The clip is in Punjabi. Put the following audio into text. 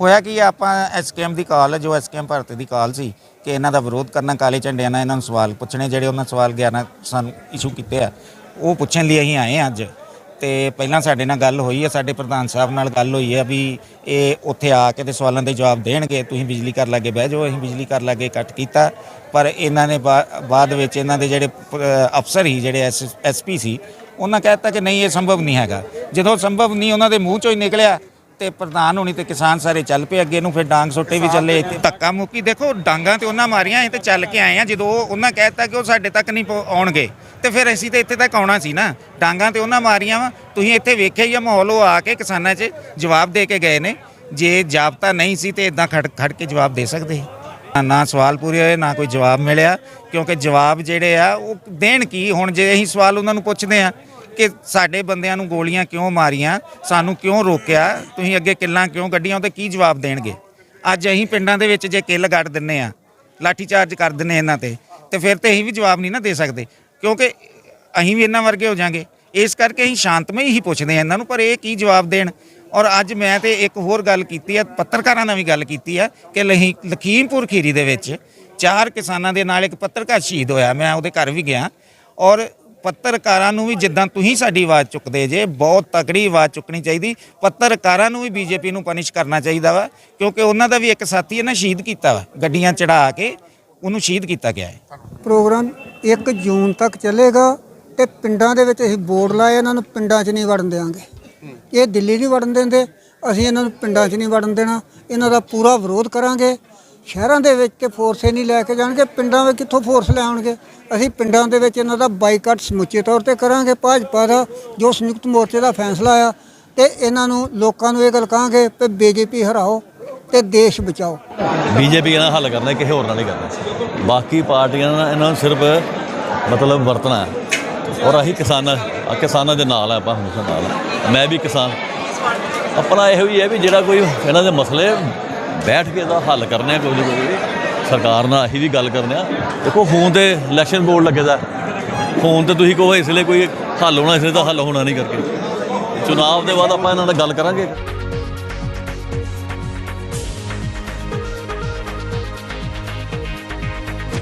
ਹੋਇਆ ਕੀ ਆ, ਆਪਾਂ ਐਸਕੇਐਮ ਦੀ ਕਾਲ ਜੋ ਐਸਕੇਐਮ ਭਾਰਤ ਦੀ ਕਾਲ ਸੀ ਕਿ ਇਹਨਾਂ ਦਾ ਵਿਰੋਧ ਕਰਨਾ ਕਾਲੇ ਝੰਡਿਆਂ ਨਾਲ ਇਹਨਾਂ ਨੂੰ ਸਵਾਲ ਪੁੱਛਣੇ ਜਿਹੜੇ ਉਹਨਾਂ ਸਵਾਲ 11 ਸਾਨੂੰ ਇਸ਼ੂ ਕੀਤੇ ਆ ਉਹ ਪੁੱਛਣ ਲਈ ਅਸੀਂ ਆਏ ਹਾਂ ਅੱਜ। ਤੇ ਪਹਿਲਾਂ ਸਾਡੇ ਨਾਲ ਗੱਲ ਹੋਈ ਹੈ ਸਾਡੇ ਪ੍ਰਧਾਨ ਸਾਹਿਬ ਨਾਲ ਗੱਲ ਹੋਈ ਹੈ ਵੀ ਇਹ ਉੱਥੇ ਆ ਕੇ ਤੇ ਸਵਾਲਾਂ ਦੇ ਜਵਾਬ ਦੇਣਗੇ ਤੁਸੀਂ ਬਿਜਲੀ ਕਰ ਲਾਗੇ ਬਹਿ ਜਾਓ ਅਸੀਂ ਬਿਜਲੀ ਕਰ ਲਾਗੇ ਕੱਟ ਕੀਤਾ। ਪਰ ਇਹਨਾਂ ਨੇ ਬਾ- ਬਾਅਦ ਵਿੱਚ ਇਹਨਾਂ ਦੇ ਜਿਹੜੇ ਅਫਸਰ ਹੀ ਜਿਹੜੇ ਐਸਪੀ ਸੀ ਉਹਨਾਂ ਕਹਿਤਾ ਕਿ ਨਹੀਂ ਇਹ ਸੰਭਵ ਨਹੀਂ ਹੈਗਾ। ਜਦੋਂ ਸੰਭਵ ਨਹੀਂ ਉਹਨਾਂ ਦੇ ਮੂੰਹ ਚੋਂ ਹੀ ਨਿਕਲਿਆ। ਤੇ ਪ੍ਰਧਾਨ ਹੋਣੀ ਤੇ ਕਿਸਾਨ ਸਾਰੇ ਚੱਲ ਪਏ ਅੱਗੇ ਨੂੰ, ਫਿਰ ਡਾਂਗ ਸੋਟੇ ਵੀ ਚੱਲੇ ਇੱਥੇ। ਧੱਕਾ ਮੁੱਕੀ ਦੇਖੋ, ਡਾਂਗਾਂ ਤੇ ਉਹਨਾਂ ਮਾਰੀਆਂ, ਅਸੀਂ ਤੇ ਚੱਲ ਕੇ ਆਏ ਆ ਜਦੋਂ ਉਹ- ਉਹਨਾਂ ਕਹਿਤਾ ਕਿ ਉਹ ਸਾਡੇ ਤੱਕ ਨਹੀਂ ਪਹੁੰ- ਆਉਣਗੇ। ਤੇ ਫਿਰ ਅਸੀਂ ਤੇ ਇੱਥੇ ਤੱਕ ਆਉਣਾ ਸੀ ਨਾ। ਡਾਂਗਾਂ ਤੇ ਉਹਨਾਂ ਮਾਰੀਆਂ ਵਾ। ਤੁਸੀਂ ਇੱਥੇ ਵੇਖਿਆ ਹੀ ਆ ਮਾਹੌਲ, ਉਹ ਆ ਕੇ ਕਿਸਾਨਾਂ 'ਚ ਜਵਾਬ ਦੇ ਕੇ ਗਏ ਨੇ। ਜੇ ਜਾਬਤਾ ਨਹੀਂ ਸੀ ਤੇ ਇਦਾਂ ਖੜ ਖੜ ਕੇ ਜਵਾਬ ਦੇ ਸਕਦੇ ਨਾ- ਨਾ ਸਵਾਲ ਪੂਰੇ ਹੋਏ, ਨਾ ਕੋਈ ਜਵਾਬ ਮਿਲਿਆ। ਕਿਉਂਕਿ ਜਵਾਬ ਜਿਹੜੇ ਆ, ਉਹ ਦੇਣ ਕੀ? ਹੁਣ ਜੇ ਅਸੀਂ ਸਵਾਲ ਉਹਨਾਂ ਨੂੰ ਪੁੱਛਦੇ ਆ ਕਿ ਸਾਡੇ ਬੰਦਿਆਂ ਨੂੰ ਗੋਲੀਆਂ ਕਿਉਂ ਮਾਰੀਆਂ, ਸਾਨੂੰ ਕਿਉਂ ਰੋਕਿਆ, ਤੁਸੀਂ ਅੱਗੇ ਕਿੱਲਾਂ ਕਿਉਂ ਗੱਡੀਆਂ ਉਹਦੇ ਕੀ ਜਵਾਬ ਦੇਣਗੇ? ਅੱਜ ਅਸੀਂ ਪਿੰਡਾਂ ਦੇ ਵਿੱਚ ਜੇ ਕਿੱਲ ਗੱਡ ਦਿੰਨੇ ਆ, ਲਾਠੀ ਚਾਰਜ ਕਰ ਦਿੰਨੇ ਇਹਨਾਂ ਤੇ ਤੇ ਫਿਰ ਤੇ ਅਸੀਂ ਵੀ ਜਵਾਬ ਨਹੀਂ ਨਾ ਦੇ ਸਕਦੇ, ਕਿਉਂਕਿ ਅਸੀਂ ਵੀ ਇਹਨਾਂ ਵਰਗੇ ਹੋ ਜਾਾਂਗੇ। ਇਸ ਕਰਕੇ ਅਸੀਂ ਸ਼ਾਂਤਮਈ ਹੀ ਪੁੱਛਦੇ ਆ ਇਹਨਾਂ ਨੂੰ, ਪਰ ਇਹ ਕੀ ਜਵਾਬ ਦੇਣ? ਔਰ ਅੱਜ ਮੈਂ ਤੇ ਇੱਕ ਹੋਰ ਗੱਲ ਕੀਤੀ ਆ, ਪੱਤਰਕਾਰਾਂ ਨਾਲ ਵੀ ਗੱਲ ਕੀਤੀ ਆ, ਕਿ ਲਹੀ, ਲਖੀਮਪੁਰ ਖੀਰੀ ਦੇ ਵਿੱਚ ਚਾਰ ਕਿਸਾਨਾਂ ਦੇ ਨਾਲ ਇੱਕ ਪੱਤਰਕਾਰ ਸ਼ਹੀਦ ਹੋਇਆ, ਮੈਂ ਉਹਦੇ ਘਰ ਵੀ ਗਿਆ, ਔਰ ਪੱਤਰਕਾਰਾਂ ਨੂੰ ਵੀ ਜਿੱਦਾਂ ਤੁਸੀਂ ਸਾਡੀ ਆਵਾਜ਼ ਚੁੱਕਦੇ ਜੇ, ਬਹੁਤ ਤਕੜੀ ਆਵਾਜ਼ ਚੁੱਕਣੀ ਚਾਹੀਦੀ। ਪੱਤਰਕਾਰਾਂ ਨੂੰ ਵੀ ਬੀਜੇਪੀ ਨੂੰ ਪਨਿਸ਼ ਕਰਨਾ ਚਾਹੀਦਾ ਵਾ, ਕਿਉਂਕਿ ਉਹਨਾਂ ਦਾ ਵੀ ਇੱਕ ਸਾਥੀ ਇਹਨਾਂ ਸ਼ਹੀਦ ਕੀਤਾ ਵਾ, ਗੱਡੀਆਂ ਚੜਾ ਕੇ ਉਹਨੂੰ ਸ਼ਹੀਦ ਕੀਤਾ ਗਿਆ ਹੈ। ਪ੍ਰੋਗਰਾਮ 1 ਜੂਨ ਤੱਕ ਚੱਲੇਗਾ ਤੇ ਪਿੰਡਾਂ ਦੇ ਵਿੱਚ ਅਸੀਂ ਬੋਰਡ ਲਾਏ ਇਹਨਾਂ ਨੂੰ ਪਿੰਡਾਂ 'ਚ ਨਹੀਂ ਵੜਨ ਦੇਵਾਂਗੇ ਇਹ ਦਿੱਲੀ ਨਹੀਂ ਵੜਨ ਦਿੰਦੇ, ਅਸੀਂ ਇਹਨਾਂ ਨੂੰ ਪਿੰਡਾਂ 'ਚ ਨਹੀਂ ਵੜਨ ਦੇਣਾ, ਇਹਨਾਂ ਦਾ ਪੂਰਾ ਵਿਰੋਧ ਕਰਾਂਗੇ। ਸ਼ਹਿਰਾਂ ਦੇ ਵਿੱਚ ਤੇ ਫੋਰਸ ਹੀ ਨਹੀਂ ਲੈ ਕੇ ਜਾਣਗੇ, ਪਿੰਡਾਂ ਵਿੱਚ ਕਿੱਥੋਂ ਫੋਰਸ ਲੈ ਆਉਣਗੇ? ਅਸੀਂ ਪਿੰਡਾਂ ਦੇ ਵਿੱਚ ਇਹਨਾਂ ਦਾ ਬਾਈਕਾਟ ਸਮੁੱਚੇ ਤੌਰ ਤੇ ਕਰਾਂਗੇ। ਭਾਜਪਾ ਦਾ ਜੋ ਸੰਯੁਕਤ ਮੋਰਚੇ ਦਾ ਫੈਸਲਾ ਆ, ਤੇ ਇਹਨਾਂ ਨੂੰ ਲੋਕਾਂ ਨੂੰ ਇਹ ਗੱਲ ਕਹਾਂਗੇ ਕਿ ਬੀਜੇਪੀ ਹਰਾਓ ਤੇ ਦੇਸ਼ ਬਚਾਓ। ਬੀਜੇਪੀ ਨਾਲ ਹੱਲ ਕਰਨਾ, ਕਿਸੇ ਹੋਰ ਨਾਲ ਨਹੀਂ ਕਰਨਾ। ਬਾਕੀ ਪਾਰਟੀਆਂ ਨਾਲ ਇਹਨਾਂ ਨੂੰ ਸਿਰਫ ਮਤਲਬ ਵਰਤਣਾ ਹੈ। ਔਰ ਅਸੀਂ ਕਿਸਾਨਾਂ ਕਿਸਾਨਾਂ ਦੇ ਨਾਲ ਆ, ਆਪਾਂ ਹਮੇਸ਼ਾ ਨਾਲ ਮੈਂ ਵੀ ਕਿਸਾਨ। ਆਪਣਾ ਇਹੋ ਹੀ ਹੈ ਵੀ ਜਿਹੜਾ ਕੋਈ ਇਹਨਾਂ ਦੇ ਮਸਲੇ ਬੈਠ ਕੇ ਇਹਦਾ ਹੱਲ ਕਰਨੇ ਕੋਈ ਨਾ ਕੋਈ। ਸਰਕਾਰ ਨਾਲ ਅਸੀਂ ਵੀ ਗੱਲ ਕਰਨੇ ਆ। ਦੇਖੋ ਫੋਨ ਤੇ ਇਲੈਕਸ਼ਨ ਬੋਰਡ ਲੱਗੇਦਾ ਫੋਨ ਤੇ ਤੁਸੀਂ ਕਹੋ ਇਸ ਲਈ ਕੋਈ ਹੱਲ ਹੋਣਾ, ਇਸ ਲਈ ਤਾਂ ਹੱਲ ਹੋਣਾ ਨਹੀਂ ਕਰਕੇ। ਚੁਣਾਵ ਦੇ ਬਾਅਦ ਆਪਾਂ ਇਹਨਾਂ ਨਾਲ ਗੱਲ ਕਰਾਂਗੇ।